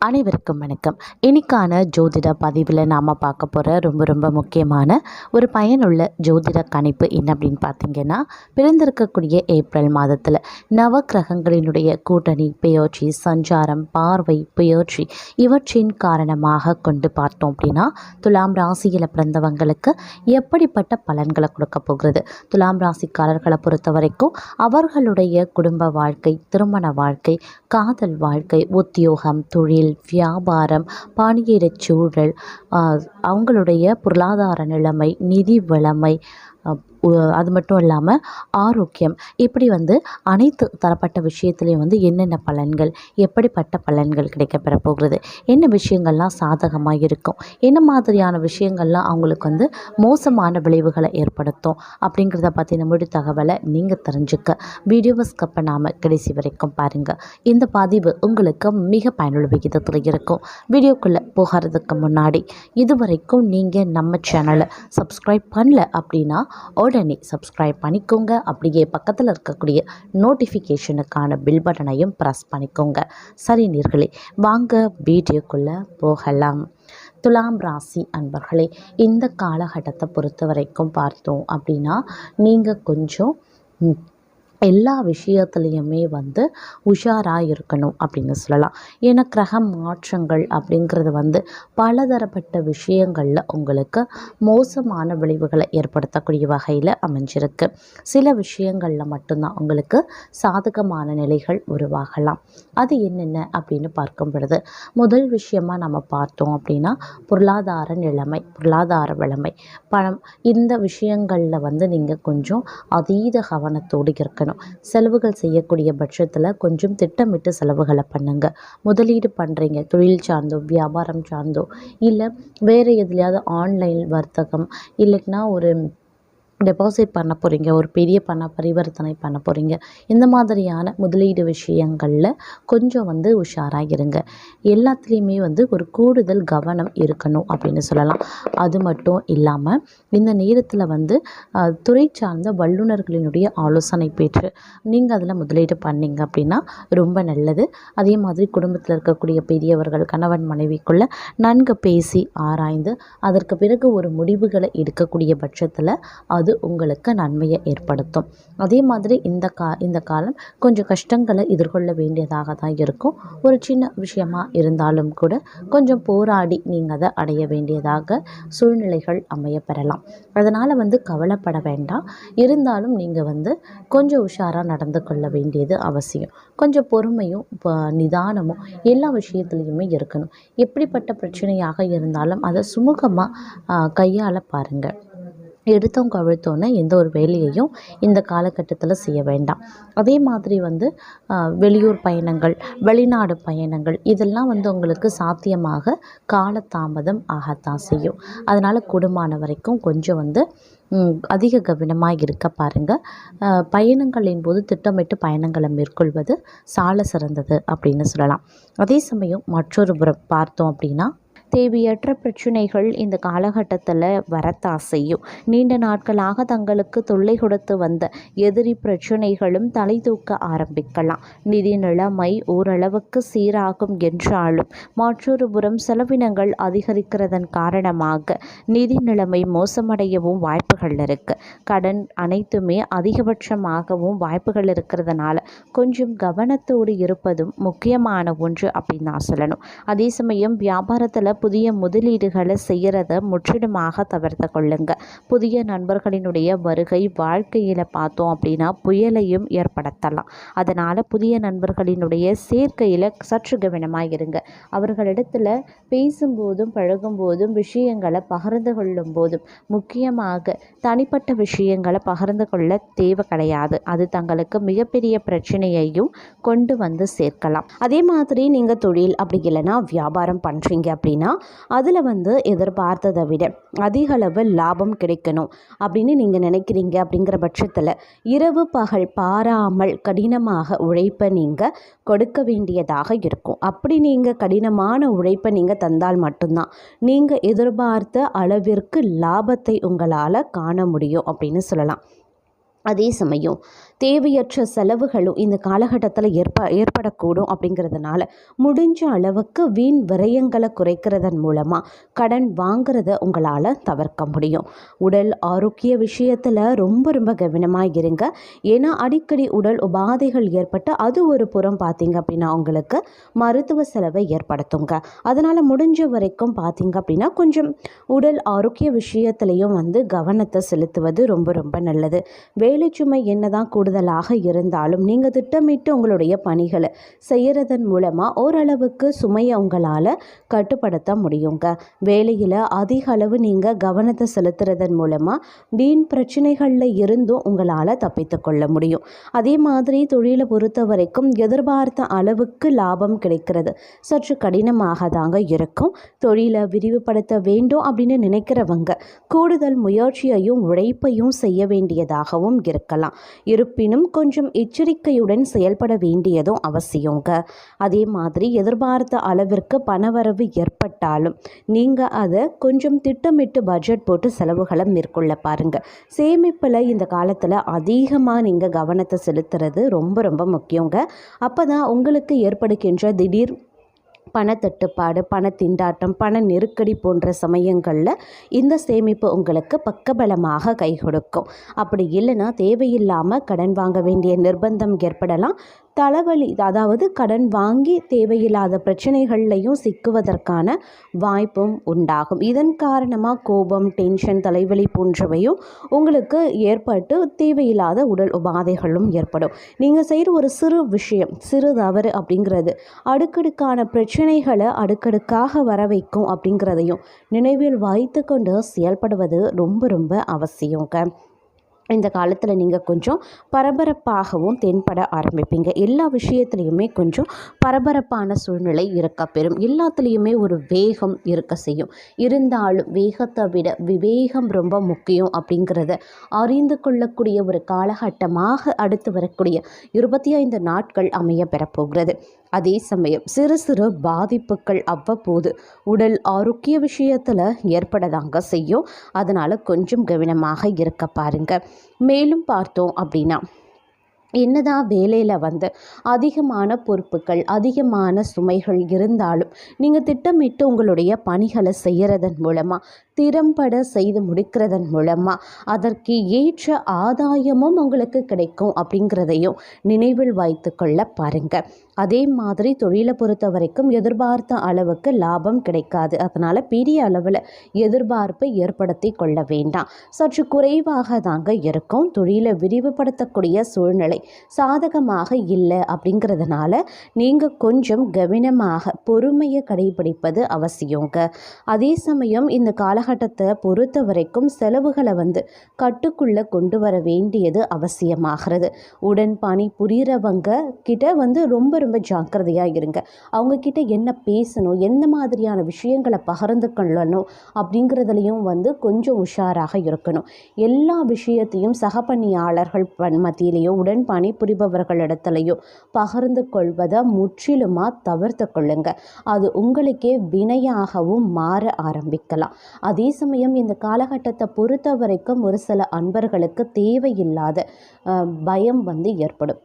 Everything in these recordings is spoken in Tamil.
அனைவருக்கும் வணக்கம். இன்னைக்கான ஜோதிட பதிவில் நாம் பார்க்க போகிற ரொம்ப ரொம்ப முக்கியமான ஒரு பயனுள்ள ஜோதிட கணிப்பு என்ன அப்படின்னு பார்த்தீங்கன்னா பிறந்திருக்கக்கூடிய ஏப்ரல் மாதத்தில் நவ கிரகங்களினுடைய கூட்டணி பெயர்ச்சி சஞ்சாரம் பார்வை பெயர்ச்சி இவற்றின் காரணமாக கொண்டு பார்த்தோம் அப்படின்னா துலாம் ராசியில் பிறந்தவங்களுக்கு எப்படிப்பட்ட பலன்களை கொடுக்க போகிறது? துலாம் ராசிக்காரர்களை பொறுத்த வரைக்கும் அவர்களுடைய குடும்ப வாழ்க்கை திருமண வாழ்க்கை காதல் வாழ்க்கை உத்தியோகம் தொழில் வியாபாரம் பாணியேறச் சூழல் அவங்களுடைய பொருளாதார நிலைமை நிதி வளமை அது மட்டும் இல்லாமல் ஆரோக்கியம். இப்படி வந்து அனைத்து தரப்பட்ட விஷயத்துலையும் வந்து என்னென்ன பலன்கள் எப்படிப்பட்ட பலன்கள் கிடைக்கப்பெற போகிறது என்ன விஷயங்கள்லாம் சாதகமாக இருக்கும் என்ன மாதிரியான விஷயங்கள்லாம் அவங்களுக்கு வந்து மோசமான விளைவுகளை ஏற்படுத்தும் அப்படிங்கிறத பற்றின முழு தகவலை நீங்கள் தெரிஞ்சுக்க. வீடியோவை ஸ்கப் பண்ணாமல் கடைசி வரைக்கும் பாருங்கள் இந்த பதிவு உங்களுக்கு மிக பயனுள்ள விகிதத்தில் இருக்கும். வீடியோக்குள்ளே போகிறதுக்கு முன்னாடி இதுவரைக்கும் நீங்கள் நம்ம சேனலை சப்ஸ்கிரைப் பண்ணல அப்படின்னா உடனே சப்ஸ்கிரைப் பண்ணிக்கோங்க. அப்படியே பக்கத்தில் இருக்கக்கூடிய நோட்டிஃபிகேஷனுக்கான பில் பட்டனையும் ப்ரெஸ் பண்ணிக்கோங்க. சரி நீர்களே வாங்க வீடியோக்குள்ளே போகலாம். துலாம் ராசி அன்பர்களே இந்த காலகட்டத்தை பொறுத்த வரைக்கும் பார்த்தோம் அப்படின்னா நீங்கள் கொஞ்சம் எல்லா விஷயத்துலேயுமே வந்து உஷாராக இருக்கணும் அப்படின்னு சொல்லலாம். ஏன்னா கிரக மாற்றங்கள் அப்படிங்கிறது வந்து பலதரப்பட்ட விஷயங்களில் உங்களுக்கு மோசமான விளைவுகளை ஏற்படுத்தக்கூடிய வகையில் அமைஞ்சிருக்கு. சில விஷயங்களில் மட்டும்தான் உங்களுக்கு சாதகமான நிலைகள் உருவாகலாம். அது என்னென்ன அப்படின்னு பார்க்கும் பொழுது முதல் விஷயமாக நம்ம பார்த்தோம் அப்படின்னா பொருளாதார நிலைமை பொருளாதார வளமை. பணம் இந்த விஷயங்களில் வந்து நீங்கள் கொஞ்சம் அதீத கவனத்தோடு இருக்கணும். செலவுகள் செய்யக்கூடிய பட்சத்தில் கொஞ்சம் திட்டமிட்டு செலவுகளை பண்ணுங்க. முதலீடு பண்ணுறீங்க தொழில் சார்ந்தோ வியாபாரம் சார்ந்தோ இல்லை வேறு எதுலையாவது ஆன்லைன் வர்த்தகம் இல்லைன்னா ஒரு டெபாசிட் பண்ண போகிறீங்க ஒரு பெரிய பண பரிவர்த்தனை பண்ண போகிறீங்க இந்த மாதிரியான முதலீடு விஷயங்களில் கொஞ்சம் வந்து உஷாராக இருங்க. எல்லாத்துலேயுமே வந்து ஒரு கூடுதல் கவனம் இருக்கணும் அப்படின்னு சொல்லலாம். அது மட்டும் இல்லாமல் இந்த நேரத்தில் வந்து துறை சார்ந்த வல்லுநர்களினுடைய ஆலோசனை பெற்று நீங்கள் அதில் முதலீடு பண்ணீங்க அப்படின்னா ரொம்ப நல்லது. அதே மாதிரி குடும்பத்தில் இருக்கக்கூடிய பெரியவர்கள் கணவன் மனைவிக்குள்ளே நன்கு பேசி ஆராய்ந்து அதற்கு பிறகு ஒரு முடிவுகளை எடுக்கக்கூடிய பட்சத்தில் அது உங்களுக்கு நன்மையை ஏற்படுத்தும். அதே மாதிரி இந்த கா இந்த காலம் கொஞ்சம் கஷ்டங்களை எதிர்கொள்ள வேண்டியதாக தான் இருக்கும். ஒரு சின்ன விஷயமாக இருந்தாலும் கூட கொஞ்சம் போராடி நீங்கள் அதை அடைய வேண்டியதாக சூழ்நிலைகள் அமைய பெறலாம் அதனால் வந்து கவலைப்பட வேண்டாம். இருந்தாலும் நீங்கள் வந்து கொஞ்சம் உஷாராக நடந்து கொள்ள வேண்டியது அவசியம். கொஞ்சம் பொறுமையும் நிதானமும் எல்லா விஷயத்துலையுமே இருக்கணும். எப்படிப்பட்ட பிரச்சனையாக இருந்தாலும் அதை சுமூகமாக கையாள பாருங்கள் எடுத்தோம் கவிழ்த்தோன்னு எந்த ஒரு வேலையையும் இந்த காலகட்டத்தில் செய்ய வேண்டாம். அதே மாதிரி வந்து வெளியூர் பயணங்கள் வெளிநாடு பயணங்கள் இதெல்லாம் வந்து உங்களுக்கு சாத்தியமாக காலதாமதம் ஆகத்தான் செய்யும். அதனால் குடும்பமான வரைக்கும் கொஞ்சம் வந்து அதிக கவனமாக இருக்க பாருங்கள் பயணங்களின் போது திட்டமிட்டு பயணங்களை மேற்கொள்வது சால சிறந்தது அப்படின்னு சொல்லலாம். அதே சமயம் மற்றொரு புறம் பார்த்தோம் அப்படின்னா தேவையற்ற பிரச்சனைகள் இந்த காலகட்டத்தில் வரத்தான் செய்யும் நீண்ட நாட்களாக தங்களுக்கு தொல்லை கொடுத்து வந்த எதிரி பிரச்சனைகளும் தலை தூக்க ஆரம்பிக்கலாம். நிதி நிலைமை ஓரளவுக்கு சீராகும் என்றாலும் மற்றொரு புறம் செலவினங்கள் அதிகரிக்கிறதன் காரணமாக நிதி நிலைமை மோசமடையவும் வாய்ப்புகள் இருக்கு. கடன் அனைத்துமே அதிகபட்சமாகவும் வாய்ப்புகள் இருக்கிறதுனால கொஞ்சம் கவனத்தோடு இருப்பதும் முக்கியமான ஒன்று அப்படின்னு நான் சொல்லணும். அதே சமயம் வியாபாரத்தில் புதிய முதலீடுகளை செய்கிறத முற்றிலுமாக தவிர்த்து கொள்ளுங்க. புதிய நண்பர்களினுடைய வருகை வாழ்க்கையில் பார்த்தோம் அப்படின்னா புயலையும் ஏற்படுத்தலாம். அதனால் புதிய நண்பர்களினுடைய சேர்க்கையில் சற்று கவனமாக இருங்க. அவர்களிடத்தில் பேசும்போதும் பழகும்போதும் விஷயங்களை பகிர்ந்து கொள்ளும் போதும் முக்கியமாக தனிப்பட்ட விஷயங்களை பகிர்ந்து கொள்ள தேவை கிடையாது. அது தங்களுக்கு மிகப்பெரிய பிரச்சனையையும் கொண்டு வந்து சேர்க்கலாம். அதே மாதிரி நீங்கள் தொழில் அப்படி இல்லைன்னா வியாபாரம் பண்ணுறீங்க அப்படின்னா அதில் வந்து எதிர்பார்த்ததை விட அதிக அளவு லாபம் கிடைக்கணும். அப்படின்னு நீங்கள் நினைக்கிறீங்க அப்படிங்கிற பட்சத்தில் இரவு பகல் பாராமல் கடினமாக உழைப்பை நீங்கள் கொடுக்க வேண்டியதாக இருக்கும். அப்படி நீங்கள் கடினமான உழைப்பை நீங்கள் தந்தால் மட்டும்தான் நீங்கள் எதிர்பார்த்த அளவிற்கு லாபத்தை உங்களால் காண முடியும் அப்படின்னு சொல்லலாம். அதே சமயம் தேவையற்ற செலவுகளும் இந்த காலகட்டத்தில் ஏற்ப ஏற்படக்கூடும் அப்படிங்கிறதுனால முடிஞ்ச அளவுக்கு வீண் விரயங்களை குறைக்கிறதன் மூலமாக கடன் வாங்குறத உங்களால் தவிர்க்க முடியும். உடல் ஆரோக்கிய விஷயத்தில் ரொம்ப ரொம்ப கவனமாக இருங்க. ஏன்னா அடிக்கடி உடல் உபாதைகள் ஏற்பட்டு அது ஒரு புறம் பார்த்தீங்க அப்படின்னா உங்களுக்கு மருத்துவ செலவை ஏற்படுத்துங்க. அதனால் முடிஞ்ச வரைக்கும் பார்த்தீங்க அப்படின்னா கொஞ்சம் உடல் ஆரோக்கிய விஷயத்துலையும் வந்து கவனத்தை செலுத்துவது ரொம்ப ரொம்ப நல்லது. வேலை சுமை என்னதான் கூடுதலாக இருந்தாலும் நீங்கள் திட்டமிட்டு உங்களுடைய பணிகளை செய்கிறதன் மூலமாக ஓரளவுக்கு சுமையை உங்களால் கட்டுப்படுத்த முடியுங்க. வேலையில் அதிக அளவு நீங்கள் கவனத்தை செலுத்துறதன் மூலமாக வீண் பிரச்சனைகளில் இருந்தும் உங்களால் தப்பித்து கொள்ள முடியும். அதே மாதிரி தொழிலை பொறுத்த வரைக்கும் எதிர்பார்த்த அளவுக்கு லாபம் கிடைக்கிறது. சற்று கடினமாக தாங்க இருக்கும். தொழிலை விரிவுபடுத்த வேண்டும் அப்படின்னு நினைக்கிறவங்க கூடுதல் முயற்சியையும் உழைப்பையும் செய்ய வேண்டியதாகவும் இருக்கலாம். இருப்பினும் கொஞ்சம் எச்சரிக்கையுடன் செயல்பட வேண்டியதும் அவசியங்க. அதே மாதிரி எதிர்பார்த்த அளவிற்கு பணவரவு ஏற்பட்டாலும் நீங்கள் அதை கொஞ்சம் திட்டமிட்டு பட்ஜெட் போட்டு செலவுகளை மேற்கொள்ள பாருங்கள் சேமிப்பில் இந்த காலத்தில் அதிகமாக நீங்கள் கவனத்தை செலுத்துறது ரொம்ப ரொம்ப முக்கியங்க. அப்போ தான் உங்களுக்கு ஏற்படுகின்ற திடீர் பணத்தட்டுப்பாடு பண திண்டாட்டம் பண நெருக்கடி போன்ற சமயங்களில் இந்த சேமிப்பு உங்களுக்கு பக்கபலமாக கை கொடுக்கும். அப்படி இல்லைன்னா தேவையில்லாமல் கடன் வாங்க வேண்டிய நிர்பந்தம் ஏற்படலாம். தலைவலி அதாவது கடன் வாங்கி தேவையில்லாத பிரச்சனைகள்லையும் சிக்குவதற்கான வாய்ப்பும் உண்டாகும். இதன் காரணமாக கோபம் டென்ஷன் தலைவலி போன்றவையும் உங்களுக்கு ஏற்பட்டு தேவையில்லாத உடல் உபாதைகளும் ஏற்படும். நீங்கள் செய்கிற ஒரு சிறு விஷயம் சிறு தவறு அப்படிங்கிறது அடுக்கடுக்கான பிரச்சனைகளை அடுக்கடுக்காக வர வைக்கும் அப்படிங்கிறதையும் நினைவில் வைத்து கொண்டு செயல்படுவது ரொம்ப ரொம்ப அவசியங்க. இந்த காலத்தில் நீங்கள் கொஞ்சம் பரபரப்பாகவும் தென்பட ஆரம்பிப்பீங்க. எல்லா விஷயத்துலையுமே கொஞ்சம் பரபரப்பான சூழ்நிலை இருக்க பெறும். எல்லாத்துலேயுமே ஒரு வேகம் இருக்க செய்யும். இருந்தாலும் வேகத்தை விட விவேகம் ரொம்ப முக்கியம் அப்படிங்கிறத அறிந்து கொள்ளக்கூடிய ஒரு காலகட்டமாக அடுத்து வரக்கூடிய இருபத்தி ஐந்து நாட்கள் அமைய பெறப்போகிறது. அதே சமயம் சிறு சிறு பாதிப்புகள் அவ்வப்போது உடல் ஆரோக்கிய விஷயத்தில் ஏற்படதாங்க செய்யும். அதனால் கொஞ்சம் கவனமாக இருக்க பாருங்க. மேலும் பார்த்தோம் அப்படின்னா என்னதான் வேலையில் வந்து அதிகமான பொறுப்புகள் அதிகமான சுமைகள் இருந்தாலும் நீங்கள் திட்டமிட்டு உங்களுடைய பணிகளை செய்கிறதன் மூலமாக திறம்பட செய்து முடிக்கிறதன் மூலமாக அதற்கு ஏற்ற ஆதாயமும் உங்களுக்கு கிடைக்கும் அப்படிங்கிறதையும் நினைவில் வைத்து கொள்ள பாருங்கள் அதே மாதிரி தொழிலை பொறுத்த வரைக்கும் எதிர்பார்த்த அளவுக்கு லாபம் கிடைக்காது. அதனால் பெரிய அளவில் எதிர்பார்ப்பை ஏற்படுத்தி கொள்ள வேண்டாம். சற்று குறைவாக தாங்க இருக்கும். தொழிலை விரிவுபடுத்தக்கூடிய சூழ்நிலை சாதகமாக இல்லை அப்படிங்கிறதுனால நீங்கள் கொஞ்சம் கவனமாக பொறுமையை கடைபிடிப்பது அவசியங்க. அதே சமயம் இந்த காலகட்டத்தை பொறுத்த வரைக்கும் செலவுகளை வந்து கட்டுக்குள்ளே கொண்டு வர வேண்டியது அவசியமாகிறது. உடன் பணி புரிகிறவங்க கிட்ட வந்து ரொம்ப ரொம்ப ஜாக்கிரதையாக இருங்க. அவங்கக்கிட்ட என்ன பேசணும் எந்த மாதிரியான விஷயங்களை பகிர்ந்துக்கொள்ளணும் அப்படிங்கிறதுலையும் வந்து கொஞ்சம் உஷாராக இருக்கணும். எல்லா விஷயத்தையும் சக பணியாளர்கள் மத்தியிலேயோ உடன் பணிபுரிபவர்களிடத்துலையோ பகிர்ந்து கொள்வதை முற்றிலுமாக தவிர்த்து கொள்ளுங்க. அது உங்களுக்கே வினையாகவும் மாற ஆரம்பிக்கலாம். அதே சமயம் இந்த காலகட்டத்தை பொறுத்த வரைக்கும் ஒரு சில அன்பர்களுக்கு தேவையில்லாத பயம் வந்து ஏற்படும்.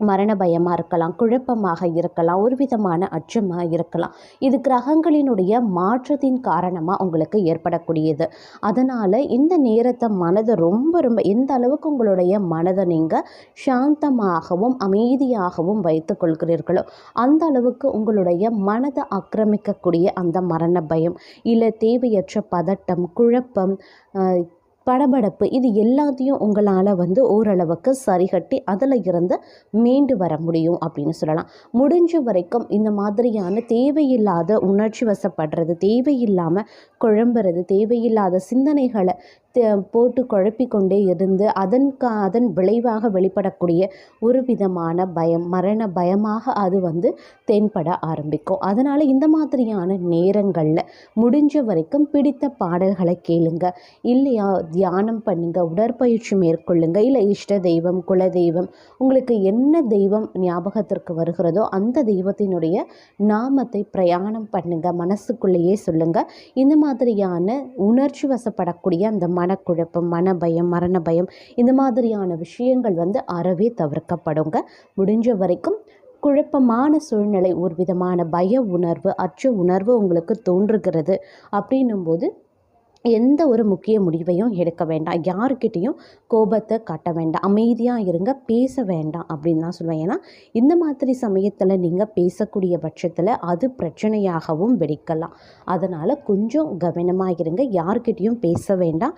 மரண பயமாக இருக்கலாம் குழப்பமாக இருக்கலாம் ஒரு விதமான அச்சமாக இருக்கலாம். இது கிரகங்களினுடைய மாற்றத்தின் காரணமாக உங்களுக்கு ஏற்படக்கூடியது. அதனால் இந்த நேரத்தை மனதை ரொம்ப ரொம்ப எந்த அளவுக்கு உங்களுடைய மனதை நீங்கள் சாந்தமாகவும் அமைதியாகவும் வைத்துக்கொள்கிறீர்களோ அந்த அளவுக்கு உங்களுடைய மனதை ஆக்கிரமிக்கக்கூடிய அந்த மரண பயம் இல்லை தேவையற்ற பதட்டம் குழப்பம் படபடப்பு இது எல்லாத்தையும் உங்களால் வந்து ஓரளவுக்கு சரிகட்டி அதில் இருந்து மீண்டு வர முடியும் அப்படின்னு சொல்லலாம். முடிஞ்ச வரைக்கும் இந்த மாதிரியான தேவையில்லாத உணர்ச்சி வசப்படுறது தேவையில்லாமல் குழம்புறது தேவையில்லாத சிந்தனைகளை போட்டு குழப்பிக்கொண்டே இருந்து அதன் கா அதன் விளைவாக வெளிப்படக்கூடிய ஒரு விதமான பயம் மரண பயமாக அது வந்து தென்பட ஆரம்பிக்கும். அதனால் இந்த மாதிரியான நேரங்களில் முடிஞ்ச வரைக்கும் பிடித்த பாடல்களை கேளுங்க. இல்லையா தியானம் பண்ணுங்க உடற்பயிற்சி மேற்கொள்ளுங்க இல்லை இஷ்ட தெய்வம் குல தெய்வம் உங்களுக்கு என்ன தெய்வம் ஞாபகத்திற்கு வருகிறதோ அந்த தெய்வத்தினுடைய நாமத்தை பிரயாணம் பண்ணுங்க மனசுக்குள்ளேயே சொல்லுங்க. இந்த மாதிரியான உணர்ச்சி வசப்படக்கூடிய அந்த மனக்குழப்பம் மனபயம் மரண பயம் இந்த மாதிரியான விஷயங்கள் வந்து அறவே தவிர்க்கப்படுங்க. முடிஞ்ச வரைக்கும் குழப்பமான சூழ்நிலை ஒரு விதமான பய உணர்வு அச்ச உணர்வு உங்களுக்கு தோன்றுகிறது. அப்படின்னும் போது எந்த ஒரு முக்கிய முடிவையும் எடுக்க வேண்டாம். யாருக்கிட்டேயும் கோபத்தை காட்ட வேண்டாம். அமைதியாக இருங்க பேச வேண்டாம் அப்படின்னு தான் சொல்லுவேன். ஏன்னா இந்த மாதிரி சமயத்தில் நீங்கள் பேசக்கூடிய பட்சத்தில் அது பிரச்சனையாகவும் வெடிக்கலாம். அதனால் கொஞ்சம் கவனமாக இருங்க. யாருக்கிட்டேயும் பேச வேண்டாம்.